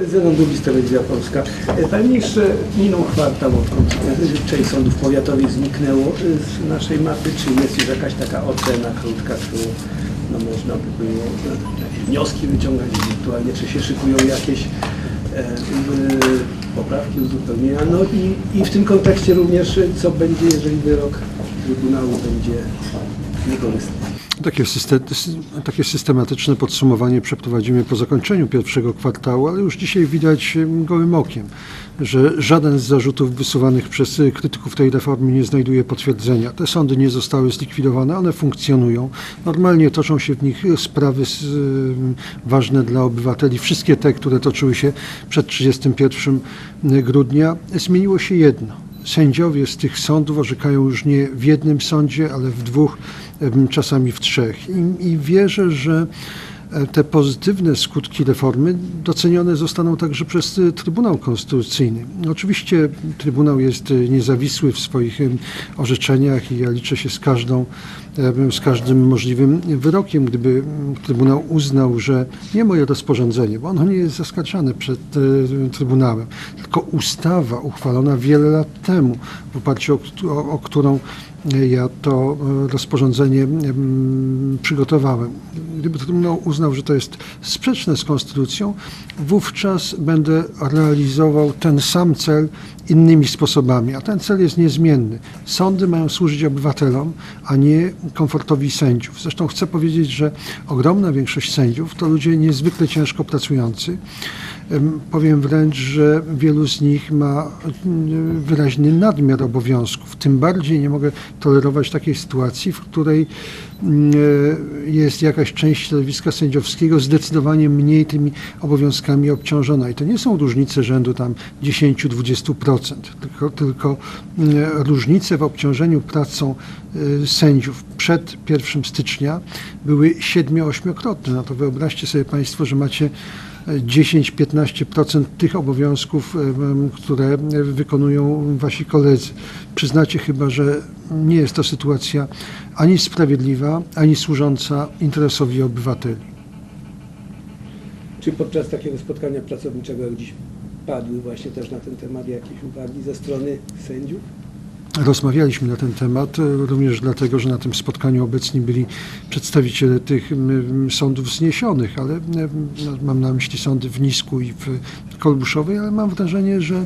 Zenon Dubis, Telewizja Polska. E, Panie ministrze, minął kwartał, odkąd e, część sądów powiatowych zniknęło e, z naszej mapy. Czy jest już jakaś taka ocena krótka, którą no, można by było e, wnioski wyciągać ewentualnie, czy się szykują jakieś e, e, poprawki, uzupełnienia. No i, i w tym kontekście również, e, co będzie, jeżeli wyrok Trybunału będzie niekorzystny. Takie, takie systematyczne podsumowanie przeprowadzimy po zakończeniu pierwszego kwartału, ale już dzisiaj widać gołym okiem, że żaden z zarzutów wysuwanych przez y, krytyków tej reformy nie znajduje potwierdzenia. Te sądy nie zostały zlikwidowane, one funkcjonują. Normalnie toczą się w nich y, sprawy y, ważne dla obywateli, wszystkie te, które toczyły się przed 31 grudnia. Zmieniło się jedno. Sędziowie z tych sądów orzekają już nie w jednym sądzie, ale w dwóch, czasami w trzech. I, i wierzę, że e, te pozytywne skutki reformy docenione zostaną także przez e, Trybunał Konstytucyjny. Oczywiście Trybunał jest e, niezawisły w swoich orzeczeniach i ja liczę się z każdą, z każdym możliwym wyrokiem. Gdyby Trybunał uznał, że nie moje rozporządzenie, bo ono nie jest zaskarżane przed e, Trybunałem, tylko ustawa uchwalona wiele lat temu, w oparciu o, o, o którą ja to e, rozporządzenie em, przygotowałem. Gdyby Trybunał uznał, że to jest sprzeczne z konstytucją, wówczas będę realizował ten sam cel innymi sposobami, a ten cel jest niezmienny. Sądy mają służyć obywatelom, a nie komfortowi sędziów. Zresztą chcę powiedzieć, że ogromna większość sędziów to ludzie niezwykle ciężko pracujący. Em, Powiem wręcz, że wielu z nich ma mm, wyraźny nadmiar obowiązków. Tym bardziej nie mogę tolerować takiej sytuacji, w której jest jakaś część środowiska sędziowskiego zdecydowanie mniej tymi obowiązkami obciążona. I to nie są różnice rzędu tam 10-20%, tylko, tylko mm, różnice w obciążeniu pracą e, sędziów przed 1 stycznia były 7-8-krotne. No to wyobraźcie sobie Państwo, że macie 10-15% tych obowiązków, które wykonują wasi koledzy. Przyznacie chyba, że nie jest to sytuacja ani sprawiedliwa, ani służąca interesowi obywateli. Czy podczas takiego spotkania pracowniczego, jak dziś padły właśnie też na ten temat jakieś uwagi ze strony sędziów? Rozmawialiśmy na ten temat, e, również dlatego, że na tym spotkaniu obecni byli przedstawiciele tych sądów zniesionych, ale no, mam na myśli sądy w Nisku i w Kolbuszowej, ale mam wrażenie, że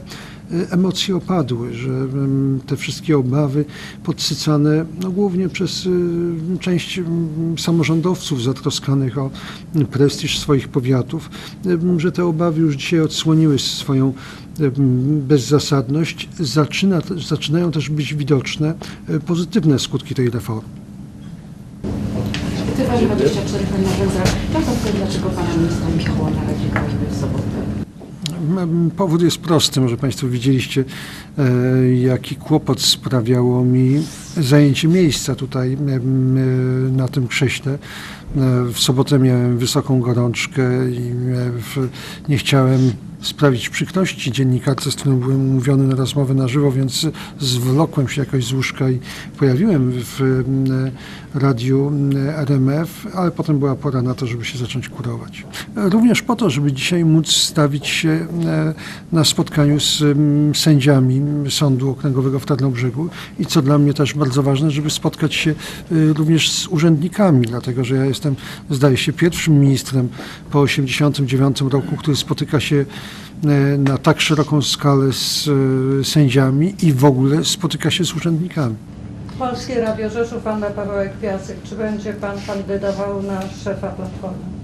emocje opadły, że te wszystkie obawy podsycane no, głównie przez y, część samorządowców zatroskanych o prestiż swoich powiatów, że te obawy już dzisiaj odsłoniły swoją bezzasadność, zaczyna, zaczynają też być widoczne e, pozytywne skutki tej reformy. Tywa 24 Pani Węzra. Chciałam zapytać, dlaczego Pana ministra było na Radzie w sobotę? Powód jest prosty, może Państwo widzieliście, e, jaki kłopot sprawiało mi zajęcie miejsca tutaj na tym krześle. E, W sobotę miałem wysoką gorączkę i e, nie chciałem sprawić przykrości dziennikarce, z którym byłem umówiony na rozmowę na żywo, więc zwlokłem się jakoś z łóżka i pojawiłem w em, radiu em, RMF, ale potem była pora na to, żeby się zacząć kurować. Również po to, żeby dzisiaj móc stawić się e, na spotkaniu z sędziami Sądu Okręgowego w Tarnobrzegu i co dla mnie też bardzo ważne, żeby spotkać się e, również z urzędnikami, dlatego że ja jestem, zdaje się, pierwszym ministrem po 1989 roku, który spotyka się na tak szeroką skalę z e, sędziami i w ogóle spotyka się z urzędnikami. Polskie Radio Rzeszów, Anna Pawełek Piasek. Czy będzie Pan kandydował na szefa Platformy?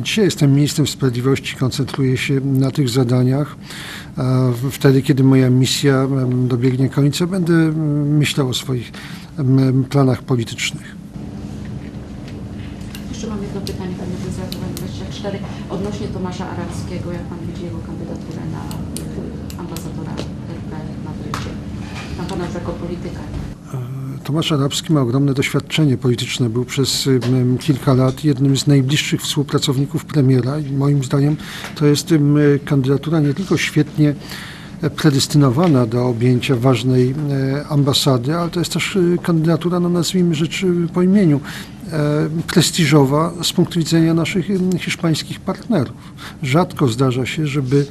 Dzisiaj jestem ministrem sprawiedliwości, koncentruję się na tych zadaniach. Wtedy, kiedy moja misja dobiegnie końca, będę em, myślał o swoich planach politycznych. Jeszcze mam jedno pytanie Pani Węzra, 24. Odnośnie Tomasza Arabskiego, jak Pan widzi jego kandydaturę na y, ambasadora RP w Madrycie? Tam Pana jako polityka. Tomasz Arabski ma ogromne doświadczenie polityczne. Był przez kilka lat jednym z najbliższych współpracowników premiera i moim zdaniem to jest em, kandydatura nie tylko świetnie predestynowana do objęcia ważnej e, ambasady, ale to jest też e, kandydatura, no nazwijmy rzecz e, po imieniu, prestiżowa z punktu widzenia naszych hiszpańskich partnerów. Rzadko zdarza się, żeby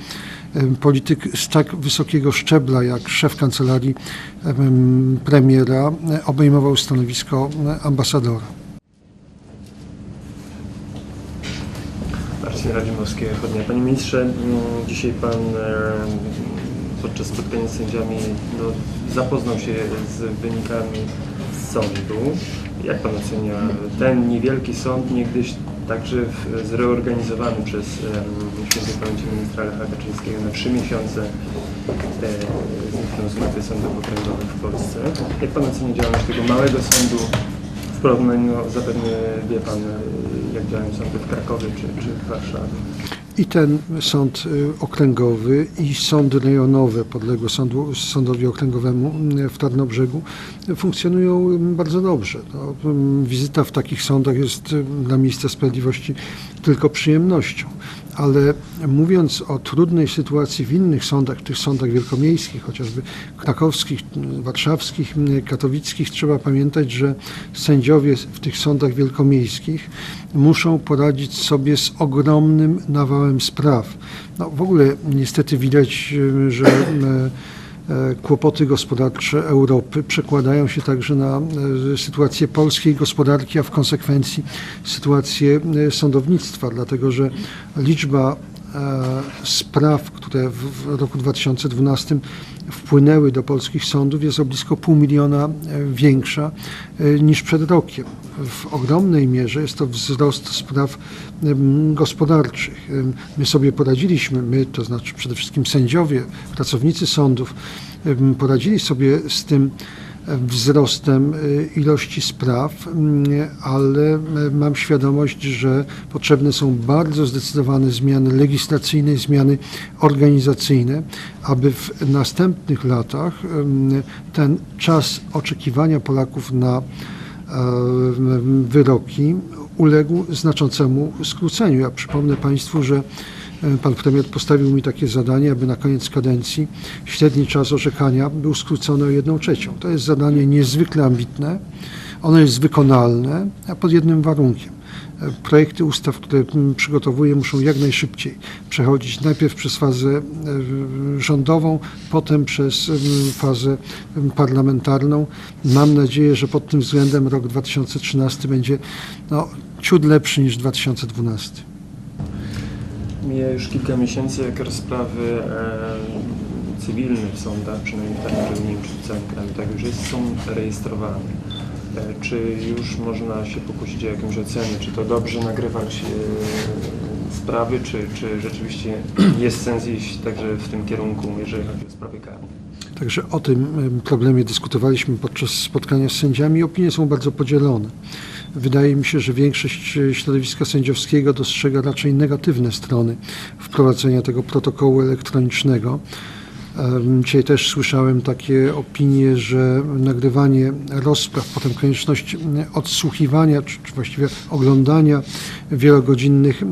polityk z tak wysokiego szczebla jak szef kancelarii em, premiera obejmował stanowisko ambasadora. Panie ministrze, dzisiaj pan podczas spotkania z sędziami no, zapoznał się z wynikami sądu. Jak pan ocenia ten niewielki sąd, niegdyś także zreorganizowany przez em, świętej pamięci ministra Lecha Kaczyńskiego na trzy miesiące e, zniknął z mapy sądów okręgowych w Polsce. Jak pan ocenia działalność tego małego sądu w porównaniu, no, zapewne wie pan, e, jak działają sądy w Krakowie czy, czy w Warszawie. I ten sąd y, okręgowy i sądy rejonowe podległe sądu, sądowi okręgowemu y, w Tarnobrzegu funkcjonują y, bardzo dobrze. No, y, wizyta w takich sądach jest y, dla ministra sprawiedliwości tylko przyjemnością. Ale mówiąc o trudnej sytuacji w innych sądach, w tych sądach wielkomiejskich, chociażby krakowskich, warszawskich, katowickich, trzeba pamiętać, że sędziowie w tych sądach wielkomiejskich muszą poradzić sobie z ogromnym nawałem spraw. No, w ogóle niestety widać, że e, kłopoty gospodarcze Europy przekładają się także na e, sytuację polskiej gospodarki, a w konsekwencji sytuację e, sądownictwa, dlatego że liczba e, spraw, które w roku 2012 wpłynęły do polskich sądów jest o blisko pół miliona e, większa e, niż przed rokiem. W ogromnej mierze jest to wzrost spraw gospodarczych. My sobie poradziliśmy, my, to znaczy przede wszystkim sędziowie, pracownicy sądów, poradzili sobie z tym wzrostem y, ilości spraw, mm, ale y, mam świadomość, że potrzebne są bardzo zdecydowane zmiany legislacyjne, zmiany organizacyjne, aby w następnych latach em, ten czas oczekiwania Polaków na em, wyroki uległ znaczącemu skróceniu. Ja przypomnę Państwu, że e, Pan premier postawił mi takie zadanie, aby na koniec kadencji średni czas orzekania był skrócony o jedną trzecią. To jest zadanie niezwykle ambitne, ono jest wykonalne, a pod jednym warunkiem. E, Projekty ustaw, które przygotowuję, muszą jak najszybciej przechodzić najpierw przez fazę e, rządową, potem przez fazę parlamentarną. Mam nadzieję, że pod tym względem rok 2013 będzie no, ciut lepszy niż 2012. Mija już kilka miesięcy, jak rozprawy e, cywilne w sądach, przynajmniej tak, że nie czy w całym kraju, tak już jest, są rejestrowane. E, czy już można się pokusić o jakąś ocenę, czy to dobrze nagrywać e, sprawy, czy, czy rzeczywiście jest sens iść także w tym kierunku, jeżeli chodzi o sprawy karne? Także o tym em, problemie dyskutowaliśmy podczas spotkania z sędziami. Opinie są bardzo podzielone. Wydaje mi się, że większość e, środowiska sędziowskiego dostrzega raczej negatywne strony wprowadzenia tego protokołu elektronicznego. Dzisiaj też słyszałem takie opinie, że nagrywanie rozpraw, potem konieczność odsłuchiwania, czy, właściwie oglądania wielogodzinnych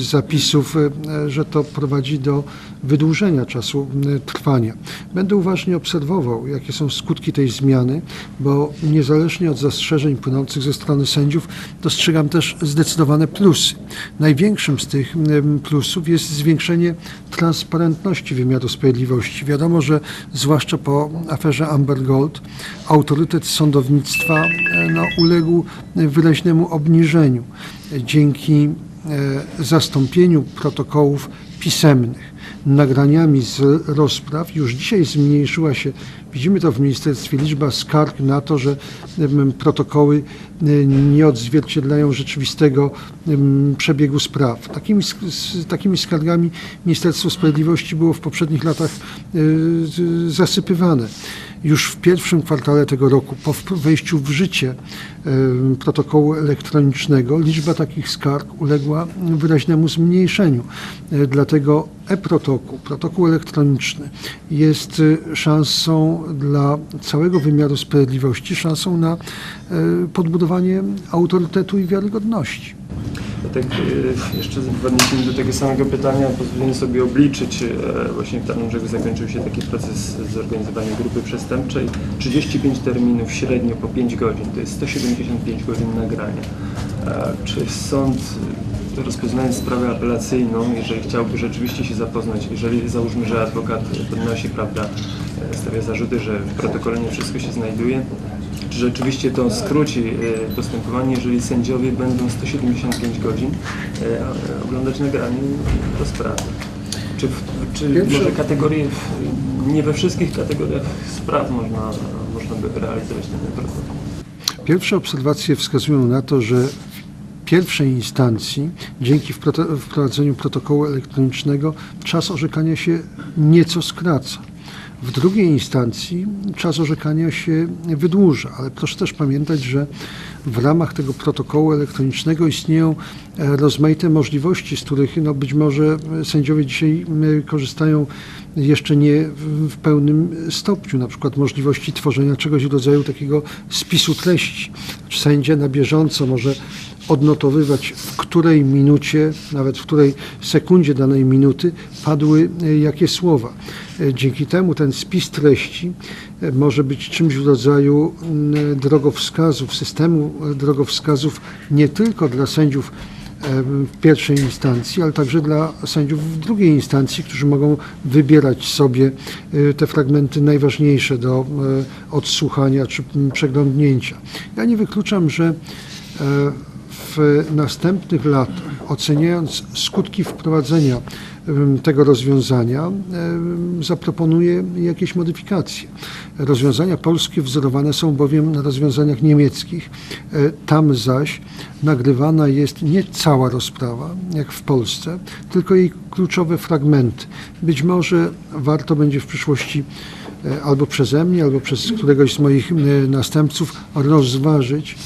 zapisów, e, że to prowadzi do wydłużenia czasu trwania. Będę uważnie obserwował, jakie są skutki tej zmiany, bo niezależnie od zastrzeżeń płynących ze strony sędziów, dostrzegam też zdecydowane plusy. Największym z tych plusów jest zwiększenie transparentności wymiaru sprawiedliwości. Wiadomo, że zwłaszcza po aferze Amber Gold autorytet sądownictwa e, no, uległ wyraźnemu obniżeniu dzięki e, zastąpieniu protokołów pisemnych nagraniami z rozpraw. Już dzisiaj zmniejszyła się, widzimy to w ministerstwie, liczba skarg na to, że protokoły e, nie odzwierciedlają rzeczywistego przebiegu spraw. Takimi, takimi skargami Ministerstwo Sprawiedliwości było w poprzednich latach e, zasypywane. Już w pierwszym kwartale tego roku, po wejściu w życie protokołu elektronicznego, liczba takich skarg uległa wyraźnemu zmniejszeniu. E, Dlatego e-protokół, protokół elektroniczny jest e, szansą dla całego wymiaru sprawiedliwości, szansą na e, podbudowanie autorytetu i wiarygodności. Tak, e, jeszcze odniesieniu do tego samego pytania pozwolę sobie obliczyć. Właśnie w Tarnobrzegu zakończył się taki proces zorganizowania grupy przestępczej. 35 terminów średnio po 5 godzin, to jest 175 godzin nagrania. E, Czy sąd rozpoznając sprawę apelacyjną, jeżeli chciałby rzeczywiście się zapoznać, jeżeli załóżmy, że adwokat podnosi, prawda, e, stawia zarzuty, że w protokole nie wszystko się znajduje, czy rzeczywiście to skróci e, postępowanie, jeżeli sędziowie będą 175 godzin e, oglądać nagranie rozprawy? Czy, w, czy może kategorie, nie we wszystkich kategoriach spraw można, można by realizować ten protokół? Pierwsze obserwacje wskazują na to, że pierwszej instancji, dzięki wprowadzeniu protokołu elektronicznego, czas orzekania się nieco skraca. W drugiej instancji czas orzekania się wydłuża, ale proszę też pamiętać, że w ramach tego protokołu elektronicznego istnieją e, rozmaite możliwości, z których no, być może sędziowie dzisiaj m, korzystają jeszcze nie w pełnym stopniu, na przykład możliwości tworzenia czegoś w rodzaju takiego spisu treści. Sędzia na bieżąco może odnotowywać, w której minucie, nawet w której sekundzie danej minuty padły e, jakie słowa. E, Dzięki temu ten spis treści e, może być czymś w rodzaju mm, drogowskazów, systemu drogowskazów nie tylko dla sędziów w pierwszej instancji, ale także dla sędziów w drugiej instancji, którzy mogą wybierać sobie te fragmenty najważniejsze do odsłuchania czy przeglądnięcia. Ja nie wykluczam, że w następnych latach, oceniając skutki wprowadzenia tego rozwiązania, zaproponuje jakieś modyfikacje. Rozwiązania polskie wzorowane są bowiem na rozwiązaniach niemieckich. E, Tam zaś nagrywana jest nie cała rozprawa, jak w Polsce, tylko jej kluczowe fragmenty. Być może warto będzie w przyszłości e, albo przeze mnie, albo przez któregoś z moich e, następców rozważyć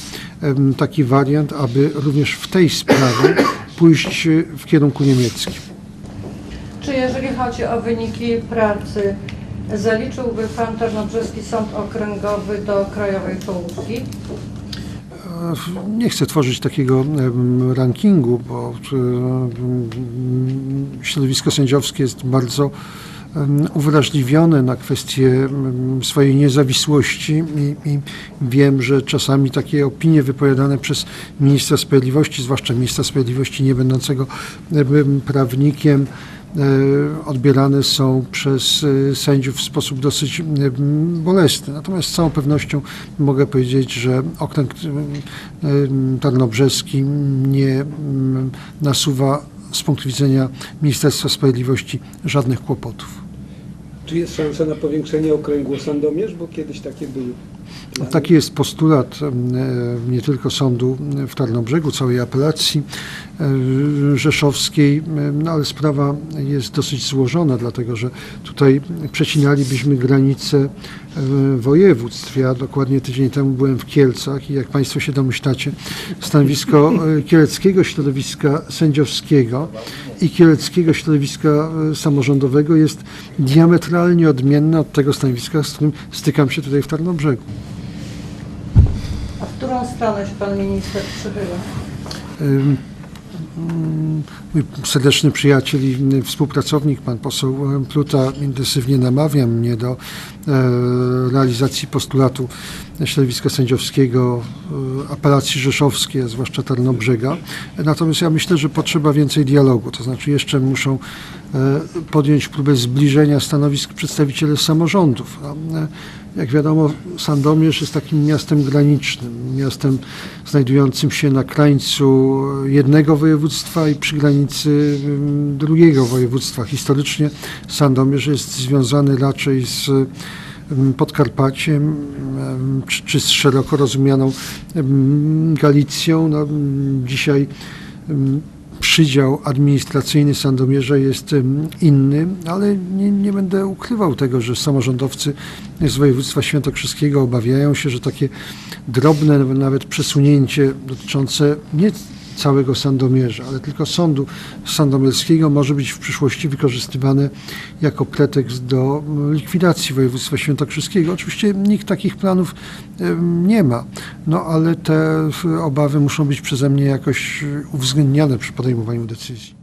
taki wariant, aby również w tej sprawie pójść e, w kierunku niemieckim. Czy jeżeli chodzi o wyniki pracy, zaliczyłby Pan Tarnobrzeski Sąd Okręgowy do Krajowej Czołówki? E, Nie chcę tworzyć takiego rankingu, bo em, środowisko sędziowskie jest bardzo uwrażliwione na kwestię swojej niezawisłości i, i wiem, że czasami takie opinie wypowiadane przez ministra sprawiedliwości, zwłaszcza ministra sprawiedliwości nie będącego em, prawnikiem, e, odbierane są przez e, sędziów w sposób dosyć bolesny. Natomiast z całą pewnością mogę powiedzieć, że okręg tarnobrzeski nie nasuwa z punktu widzenia Ministerstwa Sprawiedliwości żadnych kłopotów. Czy jest szansa na powiększenie okręgu Sandomierz, bo kiedyś takie były plany? Taki jest postulat e, nie tylko sądu w Tarnobrzegu, całej apelacji e, rzeszowskiej, no ale sprawa jest dosyć złożona, dlatego że tutaj przecinalibyśmy granice e, województw. Ja dokładnie tydzień temu byłem w Kielcach i jak Państwo się domyślacie, stanowisko e, kieleckiego środowiska sędziowskiego i kieleckiego środowiska e, samorządowego jest diametralnie odmienne od tego stanowiska, z którym stykam się tutaj w Tarnobrzegu. A w którą stronę się Pan Minister przychyla? Mój serdeczny przyjaciel i współpracownik, pan poseł Pluta, intensywnie namawia mnie do e, realizacji postulatu środowiska sędziowskiego e, apelacji rzeszowskiej, zwłaszcza Tarnobrzega. Natomiast ja myślę, że potrzeba więcej dialogu, to znaczy jeszcze muszą e, podjąć próbę zbliżenia stanowisk przedstawiciele samorządów. Jak wiadomo, Sandomierz jest takim miastem granicznym, miastem znajdującym się na krańcu jednego województwa i przy granicy ym, drugiego województwa. Historycznie Sandomierz jest związany raczej z ym, Podkarpaciem ym, czy, z szeroko rozumianą Galicją. No, dzisiaj przydział administracyjny Sandomierza jest inny, ale nie, nie będę ukrywał tego, że samorządowcy z województwa świętokrzyskiego obawiają się, że takie drobne nawet przesunięcie dotyczące nie całego Sandomierza, ale tylko sądu sandomierskiego może być w przyszłości wykorzystywane jako pretekst do likwidacji województwa świętokrzyskiego. Oczywiście nikt takich planów nie ma, no ale te obawy muszą być przeze mnie jakoś uwzględniane przy podejmowaniu decyzji.